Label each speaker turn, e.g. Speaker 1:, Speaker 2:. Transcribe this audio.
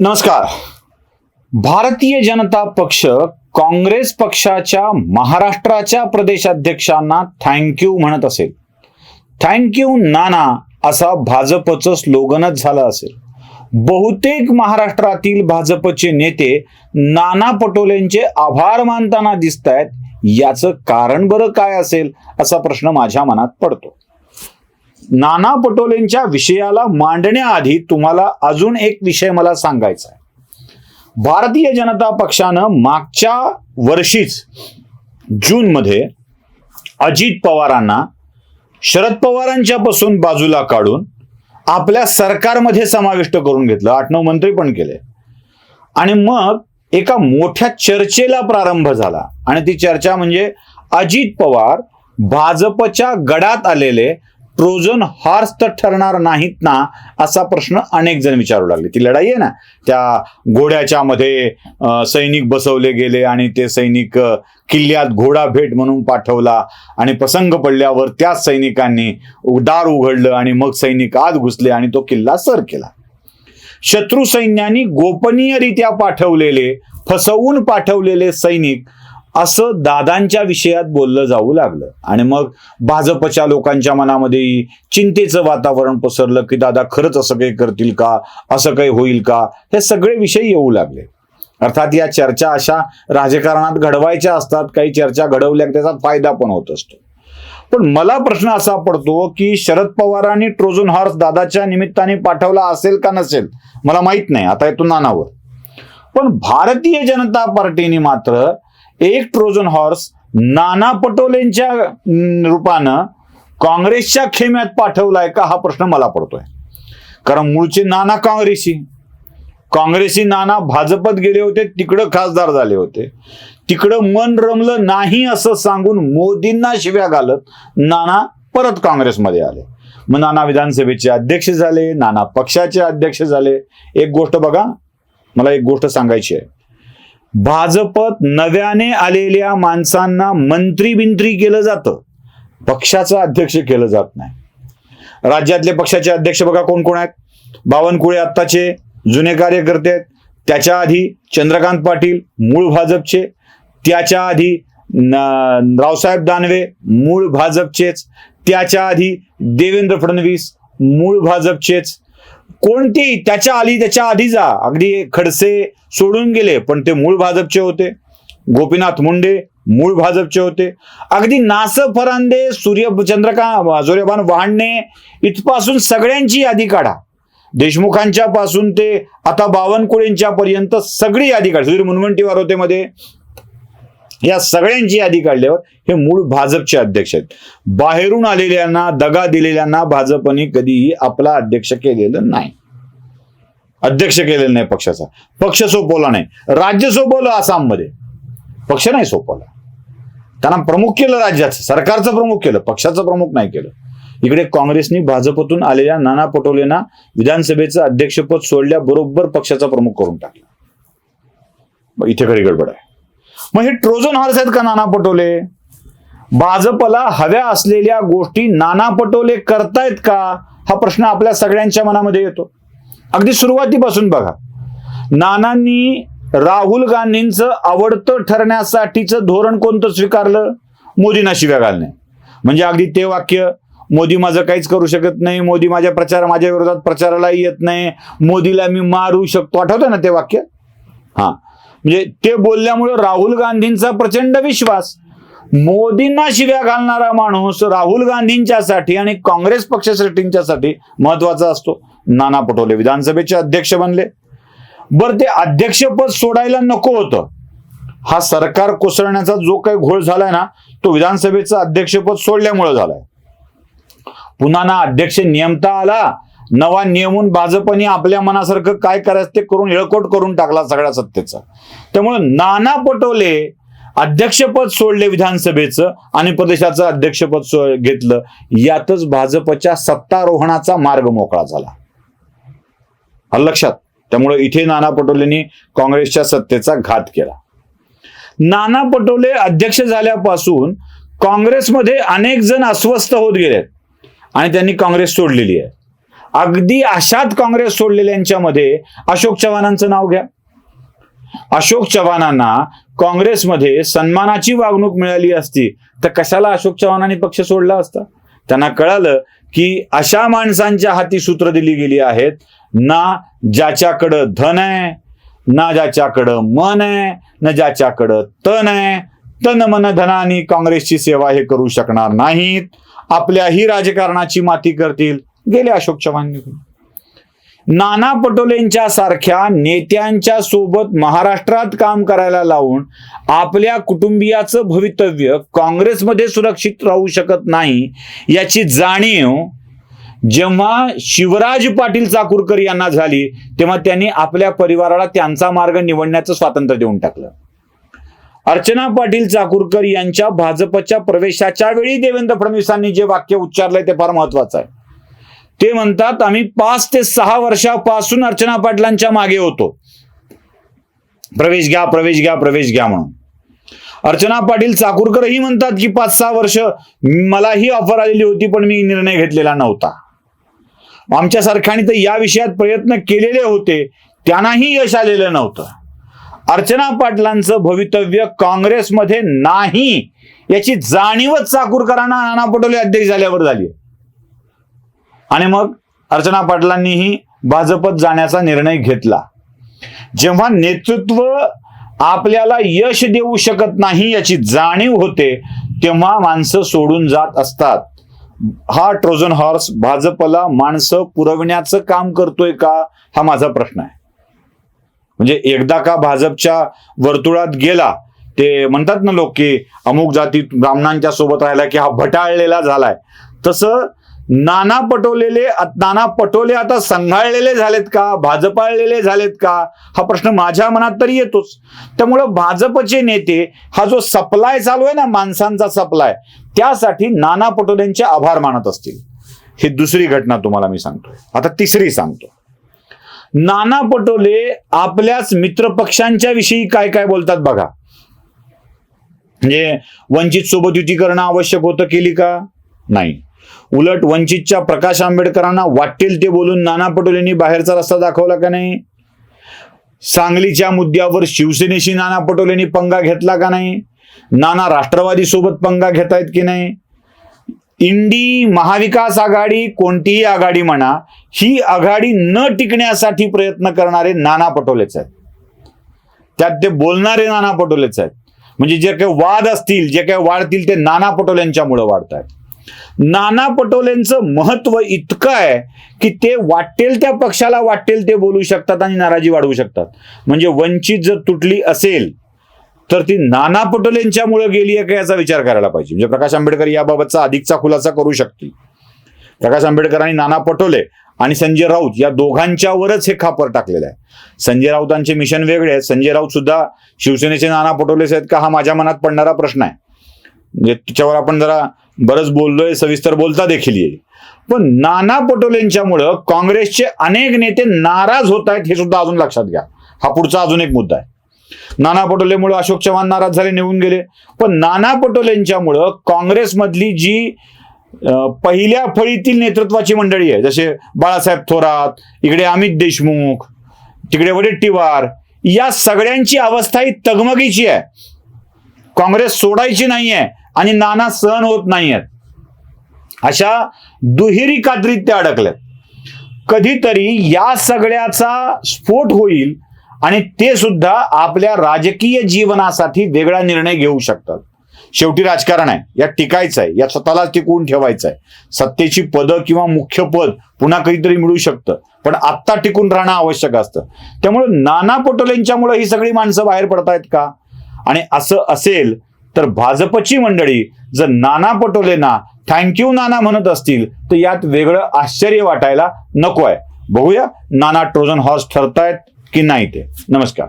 Speaker 1: नमस्कार. भारतीय जनता पक्ष काँग्रेस पक्षाच्या महाराष्ट्राच्या प्रदेशाध्यक्षांना थँक्यू म्हणत असेल. थँक्यू नाना असा भाजपचं स्लोगनच झालं असेल. बहुतेक महाराष्ट्रातील भाजपचे नेते नाना पटोलेंचे आभार मानताना दिसत आहेत याचं कारण बरं काय असेल असा प्रश्न माझ्या मनात पडतो. नाना पटोलेंच्या विषयाला मांडण्याआधी तुम्हाला अजून एक विषय मला सांगायचा आहे. भारतीय जनता पक्षानं मागच्या वर्षीच जूनमध्ये अजित पवारांना शरद पवारांच्या पासून बाजूला काढून आपल्या सरकारमध्ये समाविष्ट करून घेतलं. आठ नऊ मंत्री पण केले. आणि मग एका मोठ्या चर्चेला प्रारंभ झाला. आणि ती चर्चा म्हणजे अजित पवार भाजपच्या गडात आलेले ट्रोजन हॉर्स तर ठरणार नाहीत ना असा प्रश्न अनेक जण विचारू लागले. ती लढाई आहे ना त्या घोड्याच्या मध्ये अं, सैनिक बसवले गेले आणि ते सैनिक किल्ल्यात घोडा भेट म्हणून पाठवला आणि प्रसंग पडल्यावर त्याच सैनिकांनी दार उघडलं आणि मग सैनिक आत घुसले आणि तो किल्ला सर केला. शत्रू सैन्यांनी गोपनीयरित्या पाठवलेले फसवून पाठवलेले सैनिक असं दादांच्या विषयात बोललं जाऊ लागलं. आणि मग भाजपच्या लोकांच्या मनामध्ये चिंतेचं वातावरण पसरलं की दादा खरंच असं काही करतील का? असं काही होईल का? हे सगळे विषय येऊ लागले. अर्थात या चर्चा अशा राजकारणात घडवायच्या असतात काही चर्चा घडवल्या त्याचा फायदा पण होत असतो. पण मला प्रश्न असा पडतो की शरद पवारांनी ट्रोजन हॉर्स दादाच्या निमित्ताने पाठवला असेल का नसेल? मला माहीत नाही. आता येतो नानावर. पण भारतीय जनता पार्टीने मात्र एक ट्रोजन हॉर्स नाना पटोलेंच्या रूपानं काँग्रेसच्या खेम्यात पाठवलाय का हा प्रश्न मला पडतोय. कारण मूळचे नाना काँग्रेसी काँग्रेसी नाना भाजपत गेले होते तिकडं खासदार झाले होते. तिकडं मन रमलं नाही असं सांगून मोदींना शिव्या घालत नाना परत काँग्रेसमध्ये आले. मग नाना विधानसभेचे अध्यक्ष झाले नाना पक्षाचे अध्यक्ष झाले. एक गोष्ट बघा मला एक गोष्ट सांगायची आहे. भाजपत नव्याने आलेल्या माणसांना मंत्री बिंत्री केलं जातं. पक्षाचं अध्यक्ष केलं जात नाही. राज्यातले पक्षाचे अध्यक्ष बघा कोण कोण आहेत. बावनकुळे आत्ताचे जुने कार्यकर्ते आहेत. त्याच्या आधी चंद्रकांत पाटील मूळ भाजपचे. त्याच्या आधी न- रावसाहेब दानवे मूळ भाजपचेच. त्याच्या आधी देवेंद्र फडणवीस मूळ भाजपचेच. कोणती? त्याच्या आली त्याच्या आधी जा. अगदी खडसे सोडून गेले पण ते मूळ भाजपचे होते. गोपीनाथ मुंडे मूळ भाजपचे होते. अगदी नास फरांदे सूर्य चंद्रकांत सूर्यभान वाहणे इथपासून सगळ्यांची यादी काढा. देशमुखांच्या पासून ते आता बावनकुळेंच्या पर्यंत सगळी यादी काढा. सुधीर मुनगंटीवार होते मध्ये. या सगळ्यांची यादी काढल्यावर हे मूळ भाजपचे अध्यक्ष आहेत. बाहेरून आलेल्यांना दगा दिलेल्यांना भाजपने कधीही आपला अध्यक्ष केलेलं नाही. अध्यक्ष केलेलं नाही पक्षाचा. पक्ष सोपवला नाही. राज्य सोपवलं आसाममध्ये. पक्ष नाही सोपवला. त्यांना प्रमुख केलं राज्याचं. सरकारचं प्रमुख केलं. पक्षाचं प्रमुख नाही केलं. इकडे काँग्रेसनी भाजपतून आलेल्या नाना पटोलेंना विधानसभेचं अध्यक्षपद सोडल्याबरोबर पक्षाचा प्रमुख करून टाकला. इथे खरी गडबड आहे. मग हे ट्रोजन हॉर्स आहेत का नाना पटोले? भाजपला हव्या असलेल्या गोष्टी नाना पटोले करतायत का? हा प्रश्न आपल्या सगळ्यांच्या मनामध्ये येतो. अगदी सुरुवातीपासून बघा. नानांनी राहुल गांधींचं आवडतं ठरण्यासाठीचं धोरण कोणतं स्वीकारलं? मोदींना शिव्या घालणे. म्हणजे अगदी ते वाक्य मोदी माझं काहीच करू शकत नाही मोदी माझ्या प्रचार माझ्या विरोधात प्रचाराला येत नाही मोदीला मी मारू शकतो. आठवतं ना ते वाक्य? हा. म्हणजे ते बोलल्यामुळे राहुल गांधींचा प्रचंड विश्वास मोदींना शिव्या घालणारा माणूस राहुल गांधींच्यासाठी आणि काँग्रेस पक्षश्रेष्ठींच्यासाठी महत्त्वाचा असतो. नाना पटोले विधानसभेचे अध्यक्ष बनले. बरं ते अध्यक्षपद सोडायला नको होतं. हा सरकार कोसळण्याचा जो काही घोळ झालाय ना तो विधानसभेचं अध्यक्षपद सोडल्यामुळे झालाय. पुन्हा ना अध्यक्ष नियमता आला नवा नियमून भाजपने आपल्या मनासारखं काय करायचं ते करून येळकोट करून टाकला सगळ्या सत्तेचा. त्यामुळे नाना पटोले अध्यक्षपद सोडले विधानसभेचं आणि प्रदेशाचं अध्यक्षपद सो- घेतलं. यातच भाजपच्या सत्तारोहणाचा मार्ग मोकळा झाला. लक्षात. त्यामुळे इथे नाना पटोलेंनी काँग्रेसच्या सत्तेचा घात केला. नाना पटोले अध्यक्ष झाल्यापासून काँग्रेसमध्ये अनेक जण अस्वस्थ होत गेलेत. आणि त्यांनी काँग्रेस सोडलेली आहे. अगदी अशात काँग्रेस सोडलेल्यांच्यामध्ये अशोक चव्हाणांचं नाव घ्या. अशोक चव्हाणांना काँग्रेसमध्ये सन्मानाची वागणूक मिळाली असती तर कशाला अशोक चव्हाणांनी पक्ष सोडला असता? त्यांना कळालं की अशा माणसांच्या हाती सूत्र दिली गेली आहेत ना ज्याच्याकडं धन आहे ना ज्याच्याकडं मन आहे ना ज्याच्याकडं तन आहे तन मन धनाने काँग्रेसची सेवा हे करू शकणार नाहीत. आपल्याही राजकारणाची माती करतील. गेले अशोक चव्हाण निघून. नाना पटोलेंच्या सारख्या नेत्यांच्या सोबत महाराष्ट्रात काम करायला लावून आपल्या कुटुंबियाचं भवितव्य काँग्रेसमध्ये सुरक्षित राहू शकत नाही याची जाणीव जेव्हा शिवराज पाटील चाकूरकर यांना झाली तेव्हा त्यांनी आपल्या परिवाराला त्यांचा मार्ग निवडण्याचं स्वातंत्र्य देऊन टाकलं. अर्चना पाटील चाकूरकर यांच्या भाजपच्या प्रवेशाच्या वेळी देवेंद्र फडणवीसांनी जे वाक्य उच्चारलंय ते फार महत्वाचं आहे. ते म्हणतात आम्ही पाच ते सहा वर्षापासून अर्चना पाटलांच्या मागे होतो. प्रवेश घ्या प्रवेश घ्या प्रवेश घ्या म्हणून. अर्चना पाटील चाकूरकरही म्हणतात की पाच सहा वर्ष मलाही ऑफर आलेली होती पण मी निर्णय घेतलेला नव्हता. आमच्यासारख्याने तर या विषयात प्रयत्न केलेले होते त्यांनाही यश आलेलं नव्हतं. अर्चना पाटलांचं भवितव्य काँग्रेसमध्ये नाही याची जाणीवच चाकूरकरांना नाना पटोले अध्यक्ष झाल्यावर झाली आणि मग अर्चना पाटलांनीही भाजपत जाण्याचा निर्णय घेतला. जेव्हा नेतृत्व आपल्याला यश देऊ शकत नाही याची जाणीव होते तेव्हा माणसं सोडून जात असतात. हा ट्रोजन हॉर्स भाजपला माणसं पुरवण्याचं काम करतोय का हा माझा प्रश्न आहे. म्हणजे एकदा का भाजपच्या वर्तुळात गेला ते म्हणतात ना लोक की अमुक जाती ब्राह्मणांच्या सोबत राहिला की हा भटाळलेला झालाय. तसं नाना पटोलेले नाना पटोले आता संघाळलेले झालेत का? भाजपाळलेले झालेत का? हा प्रश्न माझ्या मनात तरी येतोच. त्यामुळं भाजपचे नेते हा जो सप्लाय चालू आहे ना माणसांचा सप्लाय त्यासाठी नाना पटोलेंचे आभार मानत असतील. ही दुसरी घटना तुम्हाला मी सांगतो. आता तिसरी सांगतो. नाना पटोले आपल्याच मित्रपक्षांच्या विषयी काय काय बोलतात बघा. म्हणजे वंचित सोबत युती करणं आवश्यक होतं केली का? नाही. उलट वंचितच्या प्रकाश आंबेडकरांना वाटेल ते बोलून नाना पटोलेंनी बाहेरचा रस्ता दाखवला का नाही? सांगलीच्या मुद्द्यावर शिवसेनेशी नाना पटोलेंनी पंगा घेतला का नाही? नाना राष्ट्रवादी सोबत पंगा घेतायत की नाही? इंडी महाविकास आघाडी कोणतीही आघाडी म्हणा ही आघाडी न टिकण्यासाठी प्रयत्न करणारे नाना पटोलेच आहेत. त्यात ते बोलणारे नाना पटोलेच आहेत. म्हणजे जे काही वाद असतील जे काही वाढतील ते नाना पटोलेंच्यामुळे वाढत आहेत नाना पटोलेंचं महत्त्व इतकं आहे की ते वाटेल त्या पक्षाला वाटेल ते बोलू शकतात आणि नाराजी वाढवू शकतात. म्हणजे वंचित जर तुटली असेल तर ती नाना पटोलेंच्यामुळे गेली आहे का याचा विचार करायला पाहिजे. म्हणजे प्रकाश आंबेडकर याबाबतचा अधिकचा खुलासा करू शकतील. प्रकाश आंबेडकर आणि नाना पटोले आणि संजय राऊत या दोघांच्यावरच हे खापर टाकलेलं आहे. संजय राऊतांचे मिशन वेगळे आहेत. संजय राऊत सुद्धा शिवसेनेचे नाना पटोलेच आहेत का हा माझ्या मनात पडणारा प्रश्न आहे. म्हणजे त्याच्यावर आपण जरा बरंच बोललोय सविस्तर बोलता देखील येईल. पण नाना पटोलेंच्यामुळं काँग्रेसचे अनेक नेते नाराज होत आहेत हे सुद्धा अजून लक्षात घ्या. हा पुढचा अजून एक मुद्दा आहे. नाना पटोलेमुळे अशोक चव्हाण नाराज झाले निघून गेले. पण नाना पटोलेंच्यामुळं काँग्रेसमधली जी पहिल्या फळीतील नेतृत्वाची मंडळी आहे जसे बाळासाहेब थोरात इकडे अमित देशमुख तिकडे वडेट्टीवार या सगळ्यांची अवस्था ही तगमगीची आहे. काँग्रेस सोडायची नाहीये आणि नाना सहन होत नाहीयेत. अशा दुहेरी कात्रीत त्या अडकल्यात कधीतरी या सगळ्याचा स्फोट होईल आणि ते सुद्धा आपल्या राजकीय जीवनासाठी वेगळा निर्णय घेऊ शकतात. शेवटी राजकारण आहे. यात टिकायचं आहे. यात स्वतःला टिकवून ठेवायचं आहे. सत्तेची पदं किंवा मुख्य पद पुन्हा कधीतरी मिळू शकतं. पण आत्ता टिकून राहणं आवश्यक असतं. त्यामुळे नाना पटोलेंच्यामुळे ही सगळी माणसं बाहेर पडतायत का? आणि असं असेल तर भाजपची मंडळी जर नाना पटोलेंना थँक्यू नाना म्हणत असतील तर यात वेगळं आश्चर्य वाटायला नको आहे. बघूया नाना ट्रोजन हॉर्स ठरतायत की नाही ते. नमस्कार.